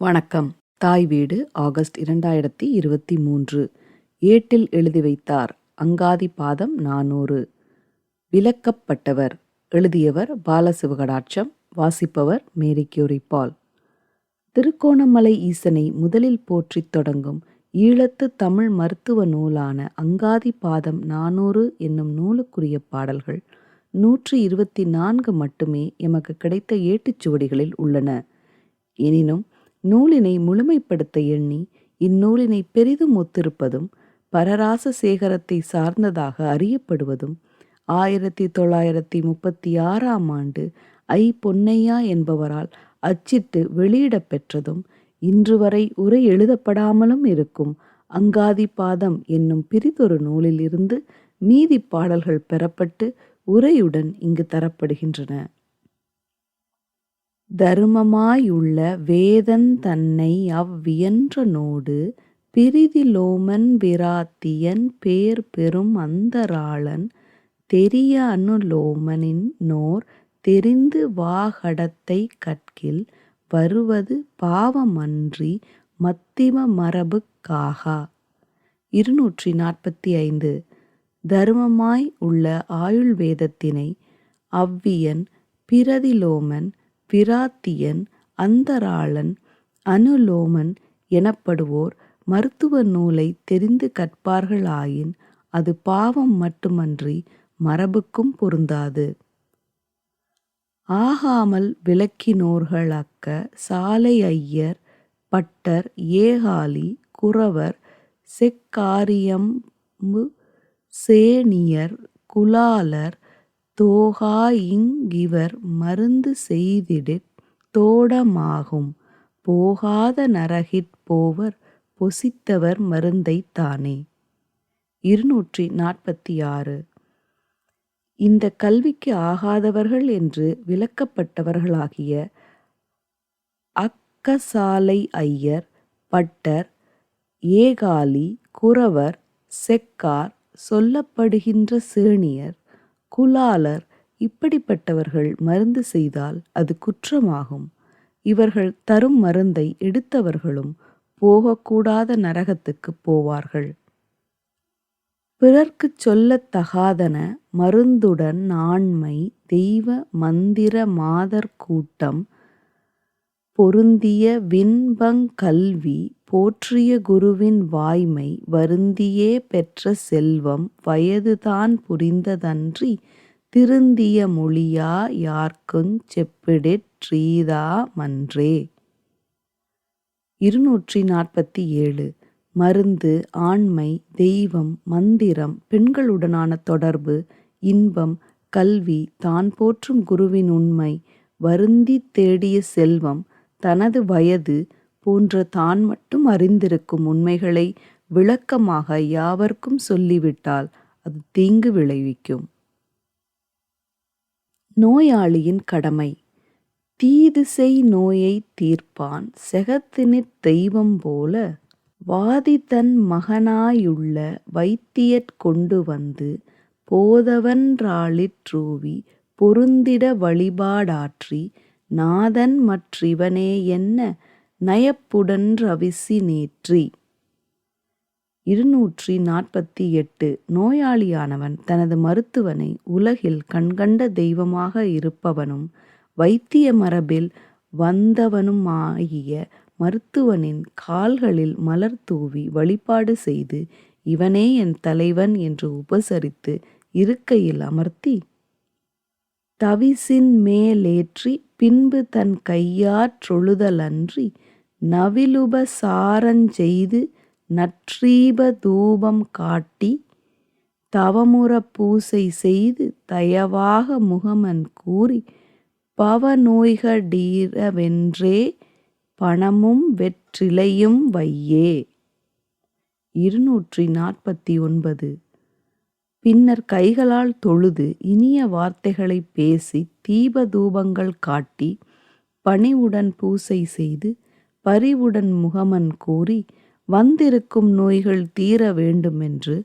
வணக்கம். தாய் வீடு ஆகஸ்ட் இரண்டாயிரத்தி இருபத்தி மூன்று. ஏட்டில் எழுதி வைத்தார் அங்காதி பாதம் நானூறு. விலக்கப்பட்டவர் எழுதியவர் பாலசிவகடாட்சம் வாசிப்பவர் மேரி கியூரி பால் திருக்கோணமலை ஈசனை முதலில் போற்றித் தொடங்கும் ஈழத்து தமிழ் மருத்துவ நூலான அங்காதி பாதம் நானூறு என்னும் நூலுக்குரிய பாடல்கள் நூற்றி இருபத்தி நான்கு மட்டுமே எமக்கு கிடைத்த ஏட்டுச்சுவடிகளில் உள்ளன. எனினும் நூலினை முழுமைப்படுத்த எண்ணி இந்நூலினை பெரிதும் ஒத்திருப்பதும் பரராச சேகரத்தை சார்ந்ததாக அறியப்படுவதும் ஆயிரத்தி தொள்ளாயிரத்தி முப்பத்தி ஆறாம் ஆண்டு ஐ பொன்னையா என்பவரால் அச்சிட்டு வெளியிடப் பெற்றதும் இன்று வரை உரை எழுதப்படாமலும் இருக்கும் அங்காதி பாதம் என்னும் பிரிதொரு நூலில் இருந்து மீதி பாடல்கள் பெறப்பட்டு உரையுடன் இங்கு தரப்படுகின்றன. தருமமாயுள்ள வேதன் தன்னை அவ்வியன்றனோடு பிரிதிலோமன் விராத்தியன் பேர் பெறும் அந்தராளன் தெரிய அனுலோமனின் நோர் தெரிந்து வாகடத்தை கற்கில் வருவது பாவமன்றி மத்திம மரபுக்காகா இருநூற்றி நாற்பத்தி ஐந்து தருமமாய் உள்ள ஆயுள்வேதத்தினை அவ்வியன் பிரதிலோமன் பிராத்தியன் அந்தராளன் அனுலோமன் எனப்படுவோர் மருத்துவ நூலை தெரிந்து கற்பார்களாயின் அது பாவம் மட்டுமன்றி மரபுக்கும் பொருந்தாது. ஆகாமல் விளக்கினோர்களக்க சாலை ஐயர் பட்டர் ஏகாலி குறவர் செக்காரியம்பு சேனியர் குலாலர் தோகாயிங்கிவர் மருந்து செய்திடிற் தோடமாகும். போகாத நரகிற் போவர் பொசித்தவர் மருந்தைத் தானே. இருநூற்றி நாற்பத்தி ஆறு இந்த கல்விக்கு ஆகாதவர்கள் என்று விலக்கப்பட்டவர்களாகிய அக்கசாலை ஐயர் பட்டர் ஏகாலி குறவர் செக்கார் சொல்லப்படுகின்ற சேணியர் குலாலர் இப்படிப்பட்டவர்கள் மருந்து செய்தால் அது குற்றமாகும். இவர்கள் தரும் மருந்தை எடுத்தவர்களும் போகக்கூடாத நரகத்துக்குப் போவார்கள். பிறர்க்குச் சொல்லத்தகாதன மருந்துடன் ஆண்மை தெய்வ மந்திர மாதர் கூட்டம் பொருந்திய வின்பங் கல்வி போற்றிய குருவின் வாய்மை வருந்தியே பெற்ற செல்வம் வயதுதான் புரிந்ததன்றி திருந்திய மொழியா யார்க்குஞ் செப்பிடிற் றீதா மன்றே. இருநூற்றி நாற்பத்தி ஏழு. மருந்து ஆண்மை தெய்வம் மந்திரம் பெண்களுடனான தொடர்பு இன்பம் கல்வி தான் போற்றும் குருவின் உண்மை வருந்தித் தேடிய செல்வம் தனது வயது போன்ற தான் மட்டும் அறிந்திருக்கும் உண்மைகளை விளக்கமாக யாவர்க்கும் சொல்லிவிட்டால் அது தீங்கு விளைவிக்கும். நோயாளியின் கடமை. தீது செய் நோயை தீர்ப்பான் செகத்தினிற் தெய்வம் போல வாதி தன் மகனாயுள்ள வைத்தியற் கொண்டு வந்து போதவன்றாளிற்றூவி பொருந்திட வழிபாடாற்றி நாதன் மற்றிவனேயென்ன நயப்புடன்றவிசி நேற்றி. இருநூற்றி நாற்பத்தி எட்டு நோயாளியானவன் தனது மருத்துவனை உலகில் கண்கண்ட தெய்வமாக இருப்பவனும் வைத்திய மரபில் வந்தவனுமாகிய மருத்துவனின் கால்களில் மலர் தூவி வழிபாடு செய்து இவனே என் தலைவன் என்று உபசரித்து இருக்கையில் அமர்த்தி தவிசின் மேலேற்றி பின்பு தன் கையாற்றொழுதலன்றி நவிலுபசாரஞ்செய்து நற்றீப தூபம் காட்டி தவமுற பூசை செய்து தயவாக முகமன் கூறி பவநோய்கடீரவென்றே பணமும் வெற்றிலையும் வையே. இருநூற்றி நாற்பத்தி ஒன்பது. பின்னர் கைகளால் தொழுது இனிய வார்த்தைகளை பேசி தீப தூபங்கள் காட்டி பணிவுடன் பூசை செய்து பரிவுடன் முகமன் கூறி வந்திருக்கும் நோய்கள் தீர வேண்டுமென்று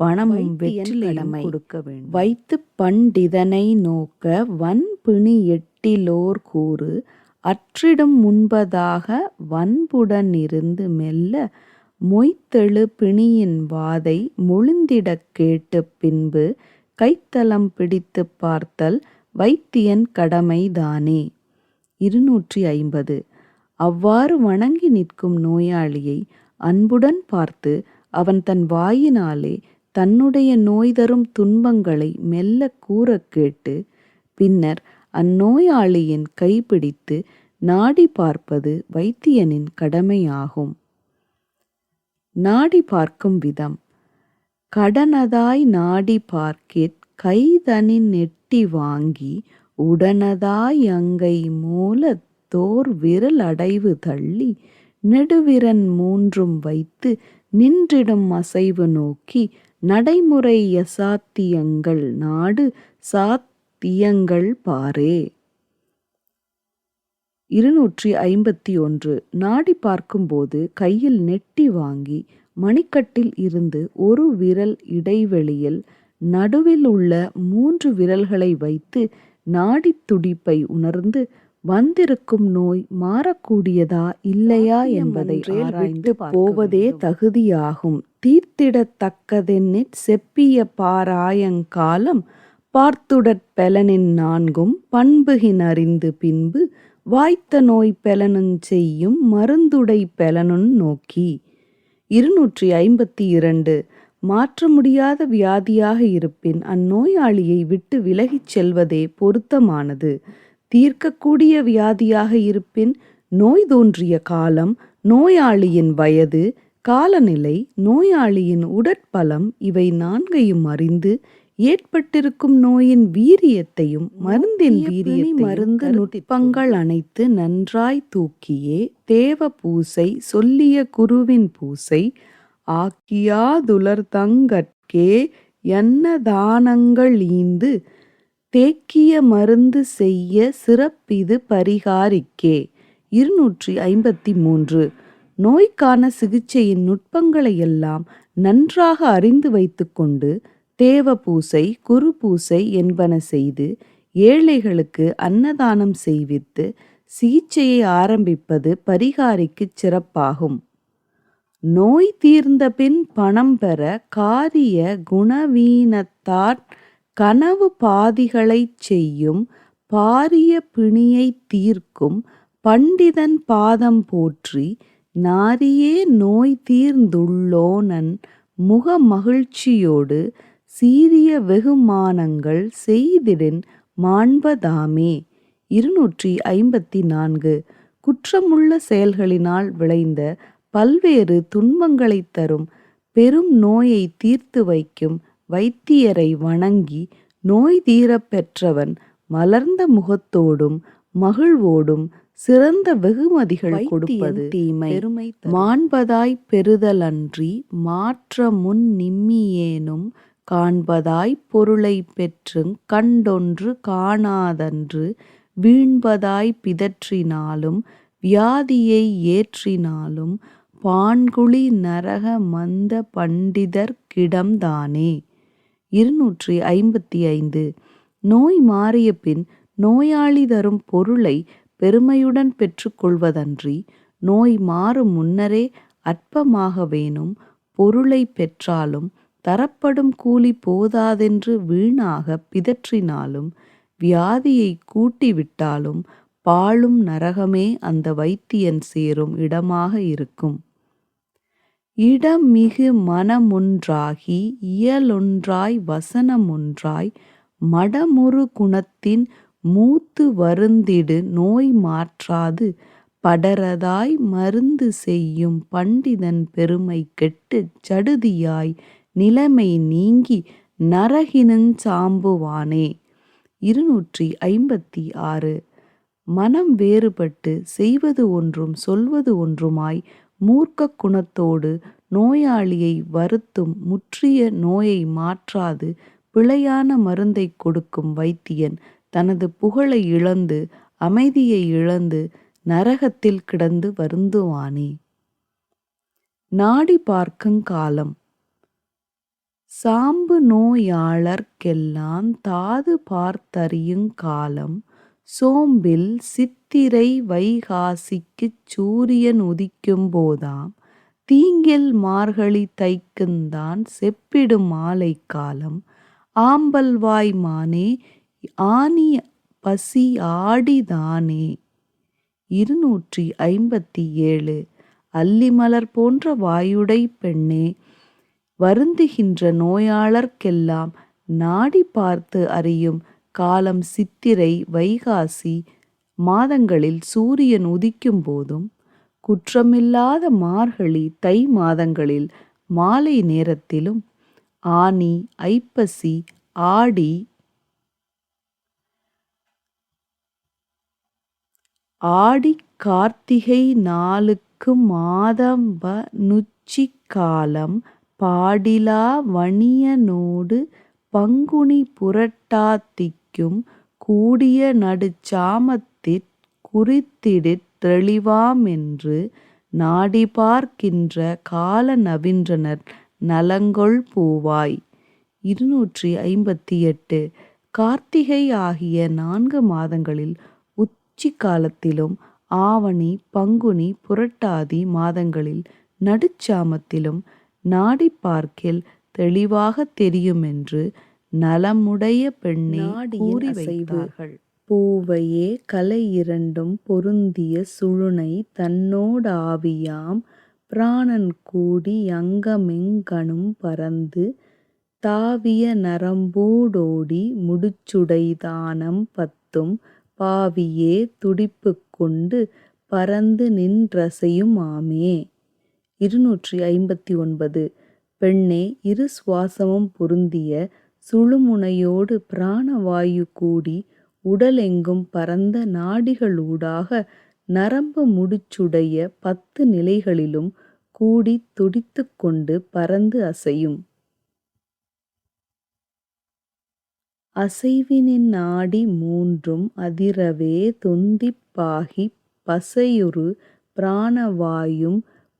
பணமும் வெற்றிலையும் கொடுக்க வேண்டும். வைத்து பண்டிதனை நோக்க வன் பிணி எட்டிலோர் கூறு அற்றிடும் முன்பதாக வன்புடனிருந்து மெல்ல மொய்த்தெழு பிணியின் வாதை மொழிந்திடக் கேட்டுப் பின்பு கைத்தலம் பிடித்துப் பார்த்தல் வைத்தியன் கடமைதானே. இருநூற்றி ஐம்பது. அவ்வாறு வணங்கி நிற்கும் நோயாளியை அன்புடன் பார்த்து அவன் தன் வாயினாலே தன்னுடைய நோய் தரும் துன்பங்களை மெல்ல கூறக் கேட்டு பின்னர் அந்நோயாளியின் கைப்பிடித்து நாடி பார்ப்பது வைத்தியனின் கடமையாகும். நாடி பார்க்கும் விதம் கடனதாய் நாடி பார்க்கிற் கைதனின் நெட்டி வாங்கி உடனதாய் அங்கை மூலத் தோர் விரல் அடைவு தள்ளி நெடுவிரன் மூன்றும் வைத்து நின்றிடும் அசைவு நோக்கி நடைமுறை யசாத்தியங்கள் நாடு சாத்தியங்கள் பாரே. இருநூற்றி ஐம்பத்தி ஒன்று. நாடி பார்க்கும்போது கையில் நெட்டி வாங்கி மணிக்கட்டில் இருந்து ஒரு விரல் இடைவெளியில் நடுவில் உள்ள மூன்று விரல்களை வைத்து நாடித் துடிப்பை உணர்ந்து வந்திருக்கும் நோய் மாறக்கூடியதா இல்லையா என்பதை ஆராய்ந்து போவதே தகுதியாகும். தீர்த்திடத் தக்கதென்னிற் செப்பிய பாராயங் காலம் பார்த்துடற் பெலனின் நான்கும் பண்புகினறிந்து பின்பு வாய்த்த நோய் பெலனுஞ் செய்யும் மருந்துடை பெலனுன் நோக்கி. இருநூற்றி ஐம்பத்தி இரண்டு. மாற்ற முடியாத வியாதியாக இருப்பின் அந்நோயாளியை விட்டு விலகிச் செல்வதே பொருத்தமானது. தீர்க்கக்கூடிய வியாதியாக இருப்பின் நோய் தோன்றிய காலம் நோயாளியின் வயது காலநிலை நோயாளியின் உடற்பலம் இவை நான்கையும் அறிந்து ஏற்பட்டிருக்கும் நோயின் வீரியத்தையும் மருந்தின் வீரியத்தையும் மருந்து நுட்பங்கள் அனைத்து நன்றாய் தூக்கியே தேவ பூசை சொல்லிய குருவின் பூசை ஆக்கியாதுலர்தங்கட்கே யன்னதானங்கள் ஈந்து தேக்கிய மருந்து செய்ய சிறப்பிது பரிகாரிக்கே. இருநூற்றி ஐம்பத்தி மூன்று. நோய்க்கான சிகிச்சையின் நுட்பங்களையெல்லாம் நன்றாக அறிந்து வைத்துக் கொண்டு தேவ பூசை குரு பூசை என்பன செய்து ஏழைகளுக்கு அன்னதானம் செய்வித்து சிகிச்சையை ஆரம்பிப்பது பரிகாரிக்குச் சிறப்பாகும். நோய் தீர்ந்தபின் பணம் பெற காரிய குணவீனத்தார் கனவு பாதிகளைச் செய்யும் பாரிய பிணியை தீர்க்கும் பண்டிதன் பாதம் போற்றி நாரியே நோய் தீர்ந்துள்ளோனன் முக மகிழ்ச்சியோடு சீரிய வெகுமானங்கள் செய்திடின் மாண்பதாமே. இருநூற்றி ஐம்பத்தி நான்கு. குற்றமுள்ள செயல்களினால் விளைந்த பல்வேறு துன்பங்களைத் தரும் பெரும் நோயைத் தீர்த்து வைக்கும் வைத்தியரை வணங்கி நோய் தீரப் பெற்றவன் மலர்ந்த முகத்தோடும் மகிழ்வோடும் சிறந்த வெகுமதிகள் கொடுப்பது தீமை மாண்பதாய்ப் பெறுதலன்றி மாற்றமுன் நிம்மியேனும் காண்பதாய்ப் பொருளைப் பெற்றுங் கண்டொன்று காணாதன்று வீண்பதாய் பிதற்றினாலும் வியாதியை ஏற்றினாலும் பான்குழி நரக மந்த பண்டிதர்க்கிடம்தானே. இருநூற்றி ஐம்பத்தி ஐந்து. நோய் மாறியபின் நோயாளி தரும் பொருளை பெருமையுடன் பெற்றுக் கொள்வதன்றி நோய் மாறும் முன்னரே அற்பமாகவேனும் பொருளைப் பெற்றாலும் தரப்படும் கூலி போதாதென்று வீணாகப் பிதற்றினாலும் வியாதியை கூட்டிவிட்டாலும் பாழும் நரகமே அந்த வைத்தியன் சேரும் இடமாக இருக்கும். இடம் மிகு மனமொன்றாகி இயலொன்றாய் வசனமொன்றாய் மடமுறு குணத்தின் மூத்து வருந்திடு நோய் மாற்றாது படரதாய் மருந்து செய்யும் பண்டிதன் பெருமை கெட்டுச் சடுதியாய் நிலைமை நீங்கி நரகினுஞ் சாம்புவானே. இருநூற்றி ஐம்பத்தி ஆறு. மனம் வேறுபட்டு செய்வது ஒன்றும் சொல்வது ஒன்றுமாய் மூர்க்க குணத்தோடு நோயாளியை வருத்தும் முற்றிய நோயை மாற்றாது பிழையான மருந்தைக் கொடுக்கும் வைத்தியன் தனது புகழை இழந்து அமைதியை இழந்து நரகத்தில் கிடந்து வருந்துவானே. நாடி பார்க்கும் காலம் சாம்பு நோயாளர்க்கெல்லாந் தாது பார்த்தறியுங் காலம் சோம்பில் சித்திரை வைகாசிக்குச் சூரியன் உதிக்கும் போதாம் தீங்கில் மார்கழி தைக்குந்தான் செப்பிடும் மாலை காலம் ஆம்பல்வாய் மானே ஆனி பசி ஆடிதானே இருநூற்றி ஐம்பத்தி ஏழு அல்லிமலர் போன்ற வாயுடை பெண்ணே வருந்துகின்ற நோயாளர்க்கெல்லாம் நாடி பார்த்து அறியும் காலம் சித்திரை வைகாசி மாதங்களில் சூரியன் உதிக்கும் போதும் குற்றமில்லாத மார்கழி தை மாதங்களில் மாலை நேரத்திலும் ஆனி ஐப்பசி ஆடி ஆடி கார்த்திகை நாளுக்கு மாதம்ப நுச்சி காலம் பாடிலா வணியனோடு பங்குனி புரட்டாத்திக்கும் கூடிய நடுச்சாமத்திற் குறித்திடிற் தெளிவாமென்று நாடி பார்க்கின்ற கால நவின்றனர் நலங்கொள் பூவாய். இருநூற்றி ஐம்பத்தி எட்டு கார்த்திகை ஆகிய நான்கு மாதங்களில் உச்சி காலத்திலும் ஆவணி பங்குனி புரட்டாதி மாதங்களில் நடுச்சாமத்திலும் நாடி பார்க்கில் தெளிவாகத் தெரியுமென்று நலமுடைய பெண்ணே கூறி வைத்தார்கள். பூவையே கலை இரண்டும் பொருந்திய சுழுனை தன்னோடாவியாம் பிராணன் கூடி யங்கமெங்கணும் பரந்து தாவிய நரம்பூடோடி முடிச்சுடை தானம் பத்தும் பாவியே துடிப்புக் கொண்டு பரந்து நின்றசையுமாமே. இருநூற்றி ஐம்பத்தி ஒன்பது பெண்ணே இரு சுவாசமும் பொருந்திய சுழுமுனையோடு பிராணவாயு கூடி உடலெங்கும் பரந்த நாடிகளூடாக நரம்பு முடிச்சுடைய பத்து நிலைகளிலும் கூடித் துடித்து கொண்டு பறந்து அசையும். அசைவினின் நாடி மூன்றும் அதிரவே தொந்திப் பாகிப் பசையுறு பிராணவாயும்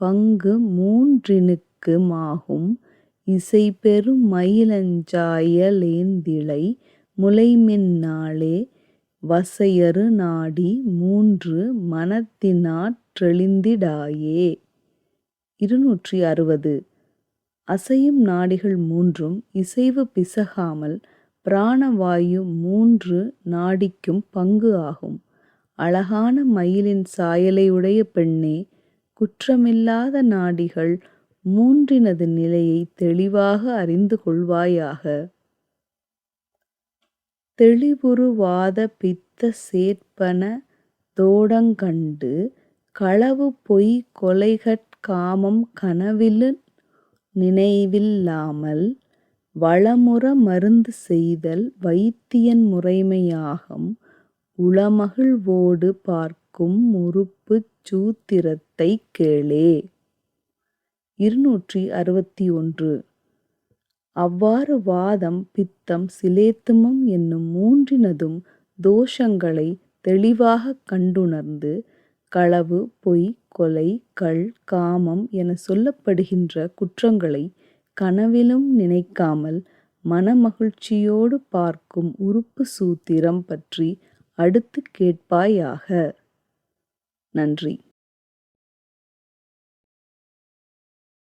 பங்கு மூன்றினுக்கு மாகும் இசைபெறு மயிலஞ்சாய லேந்திழை முலைமென் னாளே வசையறு நாடி மூன்று மனத்தினாற் றெழுந்திடாயே. இருநூற்றி அறுபது அசையும் நாடிகள் மூன்றும் இசைவு பிசகாமல் பிராணவாயு மூன்று நாடிக்கும் பங்கு ஆகும். அழகான மயிலின் சாயலையுடைய பெண்ணே குற்றமில்லாத நாடிகள் மூன்றினது நிலையை தெளிவாக அறிந்து கொள்வாயாக. தெளிபுருவாத பித்த சேர்ப்பன தோடங்கண்டு களவு பொய் கொலைகட் காமம் கனவிலு நினைவில்லாமல் வளமுற மருந்து செய்தல் வைத்தியன் முறைமையாகும் உளமகிழ்வோடு பார்க்க வோடு பார்க்கும் உறுப்புச் சூத்திரத்தைக் கேளே. இருநூற்றி அறுபத்தி ஒன்று அவ்வாறு வாதம் பித்தம் சிலேத்துமம் என்னும் மூன்றினதும் தோஷங்களைத் தெளிவாகக் கண்டுணர்ந்து களவு பொய் கொலை கள் காமம் எனச் சொல்லப்படுகின்ற குற்றங்களைக் கனவிலும் நினைக்காமல் மனமகிழ்ச்சியோடு பார்க்கும் உறுப்பு சூத்திரம் பற்றி அடுத்துக் கேட்பாயாக. நன்றி.